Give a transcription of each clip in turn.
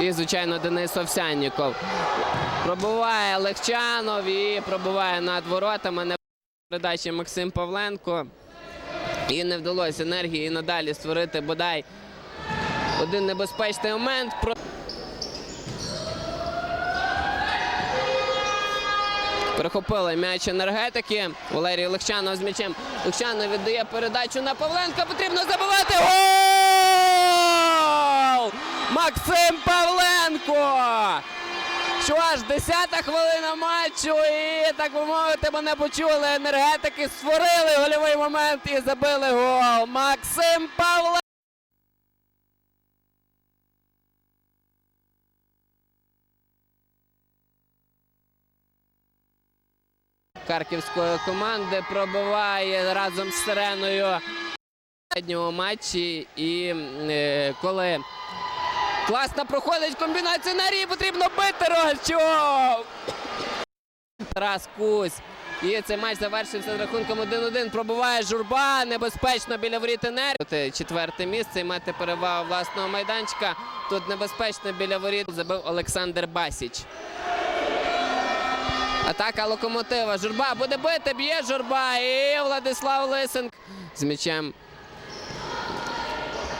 І, звичайно, Денис Овсянніков. Пробиває Легчанов і пробиває над воротами. Не передачі Максим Павленко. І не вдалося енергії надалі створити бодай один небезпечний момент. Перехопили м'яч енергетики. Валерій Легчанов з м'ячем. Легчанов віддає передачу на Павленка. Потрібно забивати. Гол! Максим Павленко! Що ж, 10-та хвилина матчу, і так би мовити, мене почули. Енергетики створили гольовий момент і забили гол. Максим Павленко! Харківської команди пробиває разом з Сиреною в попередньому матчі. І е, коли класно проходить комбінація на рі, потрібно бити Рогачов! Тарас Кузь. І цей матч завершився з рахунком 1-1. Пробиває журба небезпечно біля воріт енергії. Четверте місце і мати перевагу власного майданчика. Тут небезпечно біля воріт забив Олександр Басіч. Атака локомотива. Журба буде бити, б'є журба. І Владислав Лисенк з м'ячем.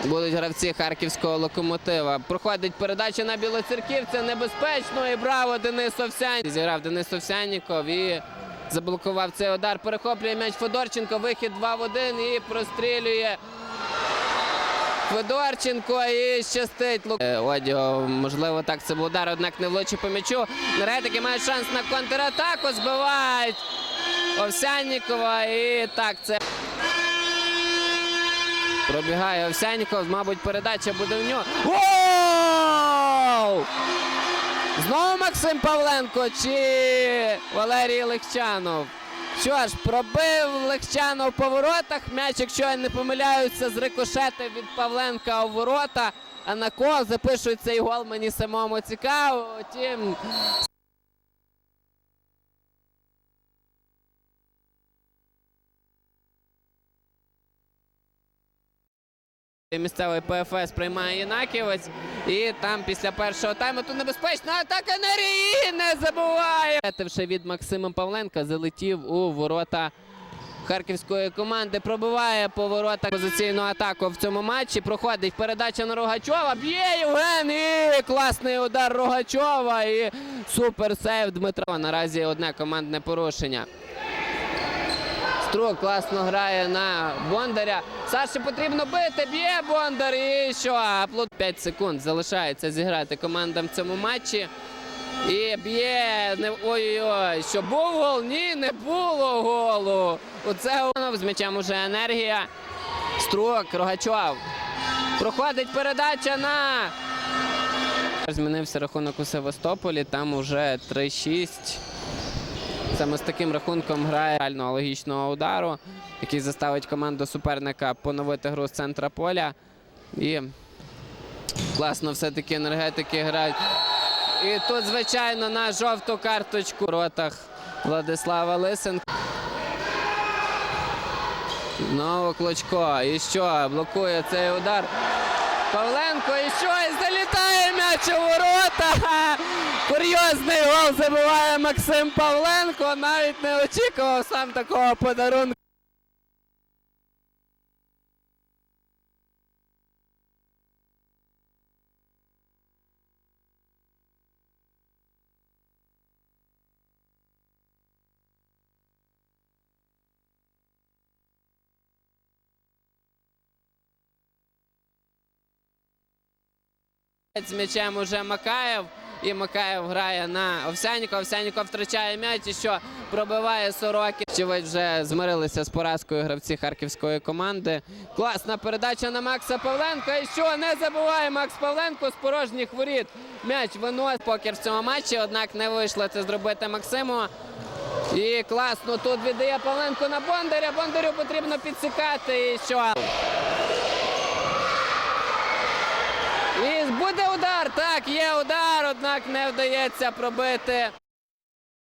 Будуть гравці харківського локомотива. Проходить передача на білоцерківця. Небезпечно. І браво Денис Овсянніков. Зіграв Денис Овсянніков і заблокував цей удар. Перехоплює м'яч Федорченко. Вихід 2 в 1 і прострілює. Федорченко і щастить. Е, Одіо, можливо, так це був удар, однак не влучив по м'ячу. Енергетики мають шанс на контратаку. Збивають Овсяннікова. І так це. Пробігає Овсянніков. Мабуть, передача буде в нього. Гол! Знову Максим Павленко чи Валерій Легчанов. Що ж, пробив Легчанов по воротах. М'яч, якщо я не помиляюся, з рикошети від Павленка у ворота. А на кого запишуть цей гол мені самому цікаво. Втім, Місцевий ПФС приймає Єнаківець. І там після першого тайму тут небезпечна атака Нерії не забуває. Ще від Максима Павленка залетів у ворота харківської команди. Пробиває по воротах позиційну атаку в цьому матчі. Проходить передача на Рогачова. Б'є Євген і класний удар Рогачова. І супер сейв Дмитро. Наразі одне командне порушення. Струк класно грає на Бондаря. Саші потрібно бити, б'є Бондар. І що? Аплод 5 секунд залишається зіграти командам в цьому матчі. І б'є. Ой-ой-ой. Що був гол? Ні, не було голу. Оце воно з м'ячем уже енергія. Струк, Рогачов. Проходить передача на. Змінився рахунок у Севастополі. Там уже 3-6. Саме з таким рахунком грає реального логічного удару, який заставить команду суперника поновити гру з центра поля. І класно все-таки енергетики грають. І тут, звичайно, на жовту карточку в ротах Владислава Лисенка. Знову Клочко. І що? Блокує цей удар. Павленко і що? І залітає м'яч у ворота. Ха! Курйозний гол забиває Максим Павленко. Навіть не очікував сам такого подарунку. З м'ячем уже Макаєв. І Макаєв грає на Овсянікова. Овсяніков втрачає м'яч і що пробиває Сороки. Очевидь, вже змирилися з поразкою гравці харківської команди. Класна передача на Макса Павленка. І що не забуває Макс Павленко з порожніх воріт. М'яч виносить покер в цьому матчі, однак не вийшло це зробити Максиму. І класно тут віддає Павленко на Бондаря. Бондарю потрібно підсікати. І що? І буде удар. Так, є удар, однак не вдається пробити.